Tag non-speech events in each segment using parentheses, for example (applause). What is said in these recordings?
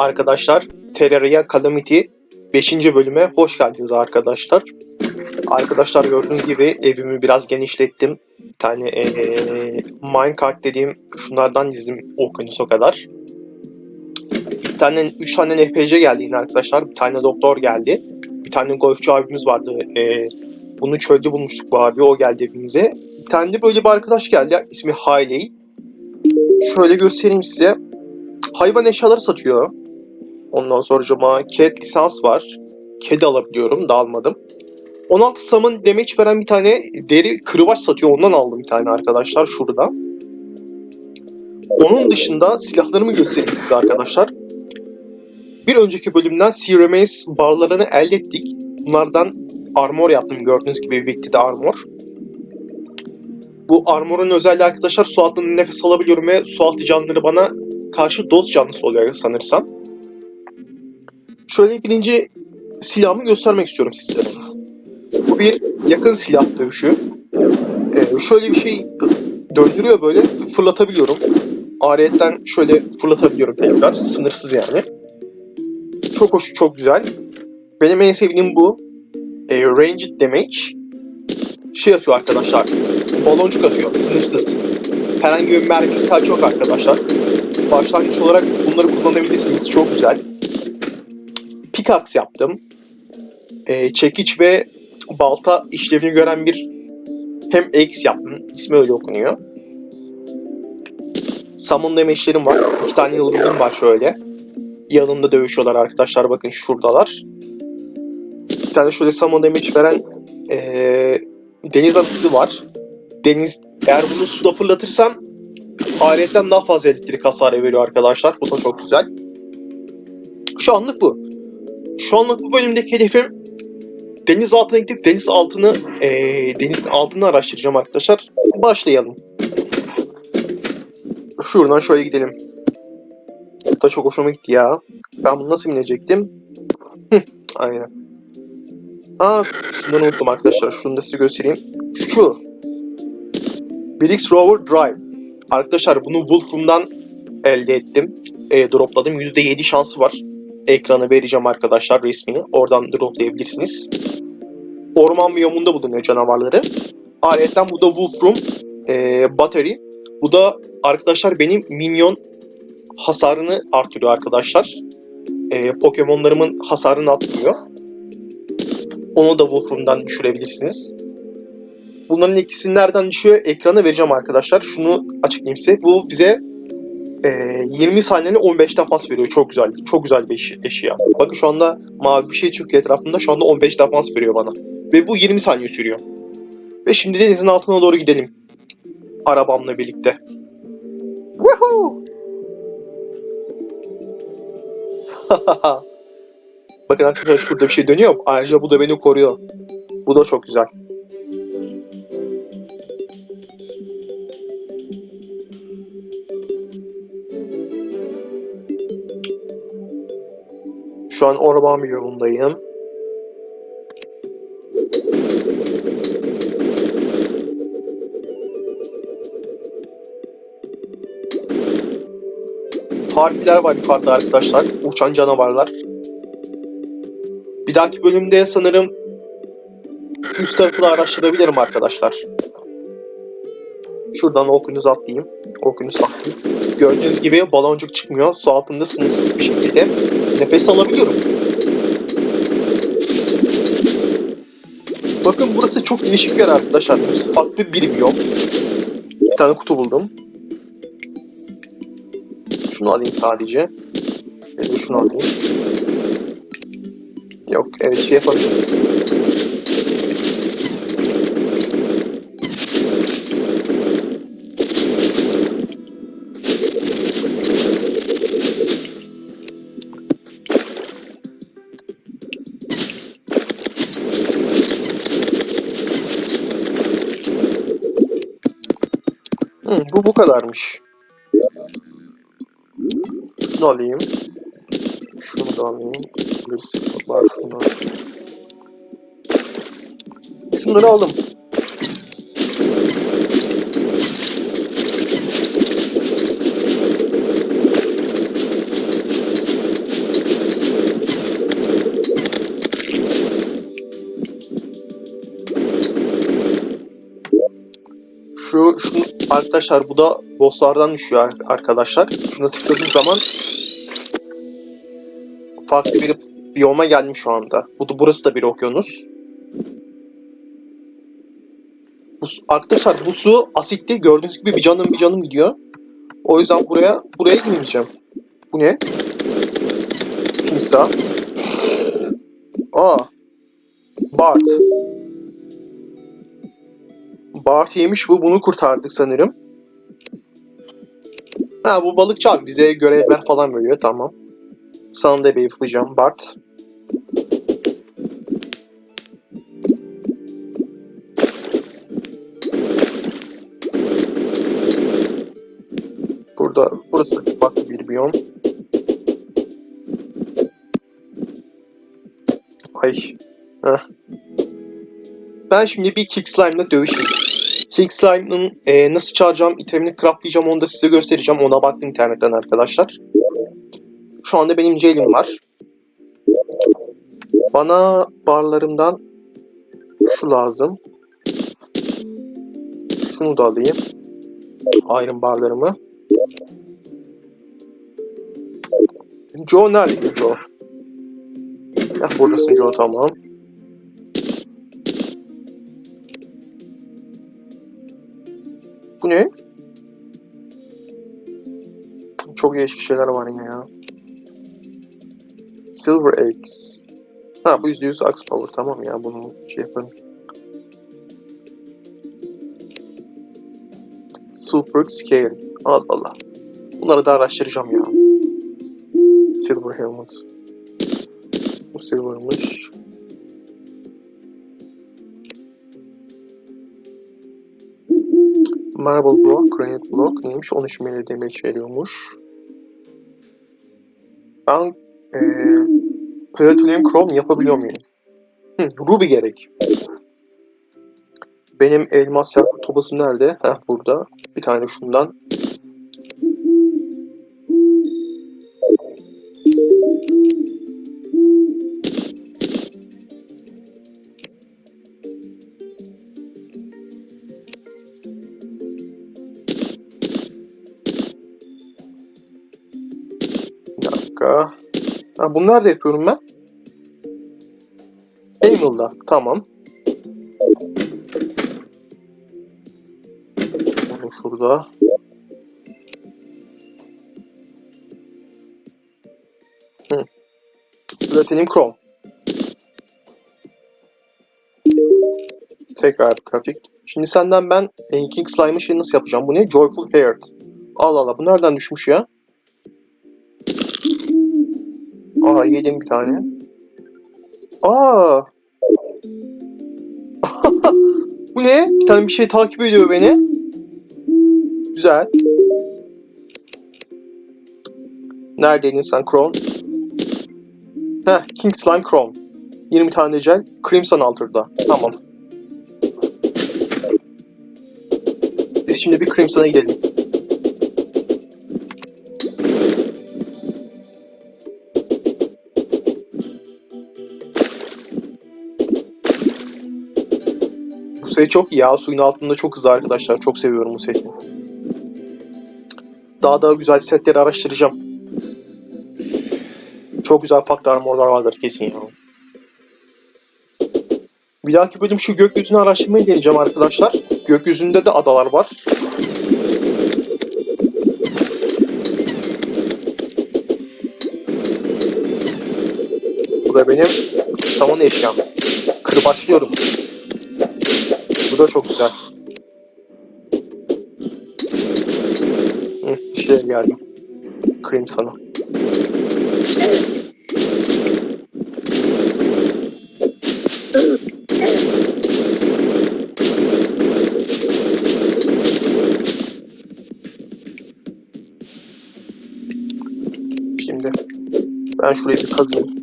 Arkadaşlar Terraria Calamity 5. bölüme hoş geldiniz arkadaşlar. Arkadaşlar gördüğünüz gibi evimi biraz genişlettim. Bir tane eee minecart dediğim şunlardan dizdim okyanus o kadar. Bir tane 3 tane NPC geldi yine arkadaşlar. Bir tane doktor geldi. Bir tane golfçu abimiz vardı. Eee, bunu çölde bulmuştuk bu abi. O geldi evimize. Bir tane de böyle bir arkadaş geldi. İsmi Hayley. Şöyle göstereyim size. Hayvan eşyaları satıyor. Ondan sonra cama cat lisans var. Kedi alabiliyorum da almadım. 16 summon damage veren bir tane deri kırbaç satıyor. Ondan aldım bir tane arkadaşlar şurada. Onun dışında silahlarımı göstereyim size arkadaşlar. Bir önceki bölümden Remains barlarını elde ettik. Bunlardan armor yaptım gördüğünüz gibi Victid armor. Bu armorun özelliği arkadaşlar su altında nefes alabiliyorum ve su altı canlıları bana karşı dost canlısı oluyor sanırsam. Şöyle birinci silahımı göstermek istiyorum sizlere. Bu bir yakın silah dövüşü. Ee, şöyle bir şey döndürüyor böyle fırlatabiliyorum. Ariyetten şöyle fırlatabiliyorum tekrar. Sınırsız yani. Çok hoş, çok güzel. Benim en sevdiğim bu. Ee, ranged damage. Şey atıyor arkadaşlar. Baloncuk atıyor. Sınırsız. Herhangi bir mermi ihtiyacı yok arkadaşlar. Başlangıç olarak bunları kullanabilirsiniz. Çok güzel. Pickaxe yaptım. Ee, çekiç ve balta işlevini gören bir hem X yaptım. İsmi öyle okunuyor. Summon damage'lerim var. İki tane yıldızım var şöyle. Yanımda dövüşüyorlar arkadaşlar. Bakın şuradalar. Bir tane şöyle summon damage veren ee, deniz atısı var. Deniz eğer bunu suda fırlatırsam ayrıyetten daha fazla elektrik hasarı veriyor arkadaşlar. Bu da çok güzel. Şu anlık bu. Şu anlık bu bölümdeki hedefim deniz altına gidip deniz altını eee denizin altını araştıracağım arkadaşlar. Başlayalım. Şuradan şöyle gidelim. Da çok hoşuma gitti ya. Ben bunu nasıl binecektim? Aynen. Aa, şundan unuttum arkadaşlar. Şunu da size göstereyim. Şu. Brix Rover Drive. Arkadaşlar bunu Wolfram'dan elde ettim. E, dropladım. %7 şansı var. Ekranı vereceğim arkadaşlar resmini. Oradan droplayabilirsiniz. Orman biyomunda bulunuyor canavarları. Ayrıca bu da Wolfram e, Battery. Bu da arkadaşlar benim minyon hasarını artırıyor arkadaşlar. E, Pokemon'larımın hasarını arttırıyor. Onu da Wolfram'dan düşürebilirsiniz. Bunların ikisini nereden düşüyor? Ekrana vereceğim arkadaşlar. Şunu açıklayayım size. Bu bize e, 20 saniyede 15 defans veriyor. Çok güzel. Çok güzel bir eşi- eşya. Bakın şu anda mavi bir şey çıkıyor etrafında. Şu anda 15 defans veriyor bana. Ve bu 20 saniye sürüyor. Ve şimdi denizin altına doğru gidelim. Arabamla birlikte. Woohoo! (laughs) Bakın arkadaşlar şurada bir şey dönüyor. Ayrıca bu da beni koruyor. Bu da çok güzel. Şu an orman yolundayım. Harpiler var yukarıda arkadaşlar. Uçan canavarlar. Bir dahaki bölümde sanırım üst tarafı da araştırabilirim arkadaşlar. Şuradan okyanus atlayayım. Okyanus atlayayım. Gördüğünüz gibi baloncuk çıkmıyor. Su altında sınırsız bir şekilde nefes alabiliyorum. Bakın burası çok değişik bir yer arkadaşlar. Farklı bir biyom. Bir tane kutu buldum. Şunu alayım sadece. De şunu alayım. Yok evet şey yapamıyorum. Bu bu kadarmış. Şunu alayım. Şunu da alayım. Bir sıfırlar şunu. Şunları aldım. Şu, şunu arkadaşlar bu da bosslardan düşüyor ar- arkadaşlar. Şuna tıkladığım zaman farklı bir biyoma gelmiş şu anda. Bu da, burası da bir okyanus. Bu, arkadaşlar bu su asitli. Gördüğünüz gibi bir canım bir canım gidiyor. O yüzden buraya buraya girmeyeceğim. Bu ne? Timsah. Aa. Bart. Bart yemiş bu. Bunu kurtardık sanırım. Ha bu balıkçı abi bize görevler falan veriyor. Tamam. Sana da bir yapacağım Bart. Burada, burası farklı bir biyom. Ay. Heh. Ben şimdi bir Kick Slime'la dövüşeyim. Kick Slime'ın e, nasıl çağıracağım, itemini craftlayacağım onu da size göstereceğim. Ona baktım internetten arkadaşlar. Şu anda benim Jailim var. Bana barlarımdan şu lazım. Şunu da alayım. Iron barlarımı. Joe nerede Joe? Heh, buradasın Joe tamam. Çok değişik şeyler var yine ya. Silver Eggs. Ha bu %100 Axe Power tamam ya bunu şey yaparım. Super Scale. Allah Allah. Bunları da araştıracağım ya. Silver Helmet. Bu Silver'mış. Marble Block, Granite Block neymiş? 13 melee damage veriyormuş. Ben eee Platinum Chrome yapabiliyor muyum? Hı, Ruby gerek. Benim elmas yakut tobasım nerede? Heh burada. Bir tane şundan. Dakika. Ha, bunu nerede yapıyorum ben? Animal'da. Tamam. Onu şurada. Hı. Platinum Chrome. Tekrar grafik. Şimdi senden ben King Slime şeyi nasıl yapacağım? Bu ne? Joyful Heart. Allah Allah bu nereden düşmüş ya? Aa yedim bir tane. Aa. (laughs) Bu ne? Bir tane bir şey takip ediyor beni. Güzel. Neredeydin sen Crown? Heh, King Slime Crown. 20 tane gel. Crimson Altar'da. Tamam. Biz şimdi bir Crimson'a gidelim. Set çok iyi ya. Suyun altında çok hızlı arkadaşlar. Çok seviyorum bu seti. Daha daha güzel setleri araştıracağım. Çok güzel farklı armorlar vardır kesin ya. Bir dahaki bölüm şu gökyüzünü araştırmaya geleceğim arkadaşlar. Gökyüzünde de adalar var. Bu da benim saman eşyam. Kırbaçlıyorum. Da çok güzel. Hı, şeye geldim. Sana. Şimdi ben şurayı bir kazayım.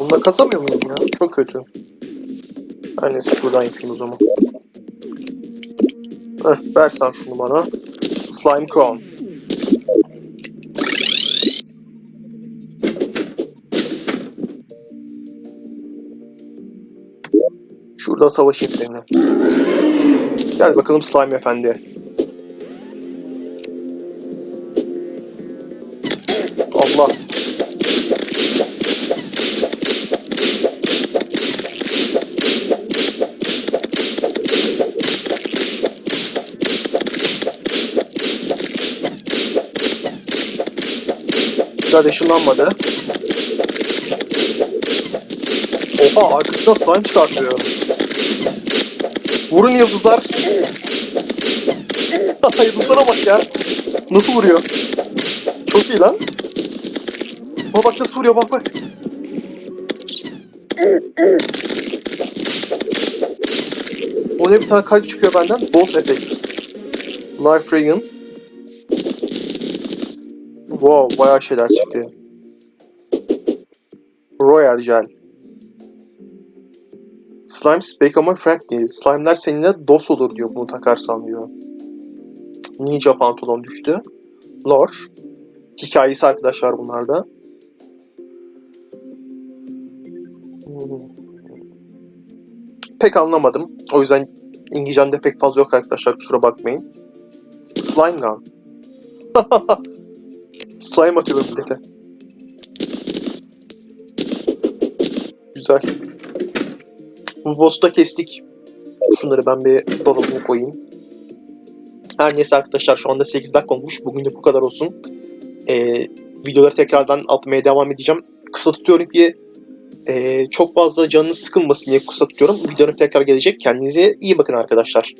Bunda kazamıyor muyum ya? Çok kötü. Her neyse şuradan yapayım o zaman. Heh, versen şunu bana. Slime Crown. Şurada savaşayım seninle. Gel bakalım Slime Efendi. Allah. Güzel ışınlanmadı. Oha arkasından slime çıkartıyor. Vurun yıldızlar. (laughs) Yıldızlara bak ya. Nasıl vuruyor? Çok iyi lan. Ama bak nasıl vuruyor bak bak. O ne bir tane kalp çıkıyor benden. Bolt Effect. Life Regan. Wow bayağı şeyler çıktı. Royal Gel. Slimes become a friend değil. Slime'ler seninle dost olur diyor bunu takarsan diyor. Ninja pantolon düştü. Lore. Hikayesi arkadaşlar bunlarda. Pek anlamadım. O yüzden İngilizcemde pek fazla yok arkadaşlar kusura bakmayın. Slime Gun. (laughs) Slime atıyor millete. Güzel. Bu boss'u da kestik. Şunları ben bir dolabıma koyayım. Her neyse arkadaşlar şu anda 8 dakika olmuş. Bugün de bu kadar olsun. Ee, videoları tekrardan atmaya devam edeceğim. Kısa tutuyorum ki e, çok fazla canınız sıkılmasın diye kısa tutuyorum. Videolarım tekrar gelecek. Kendinize iyi bakın arkadaşlar.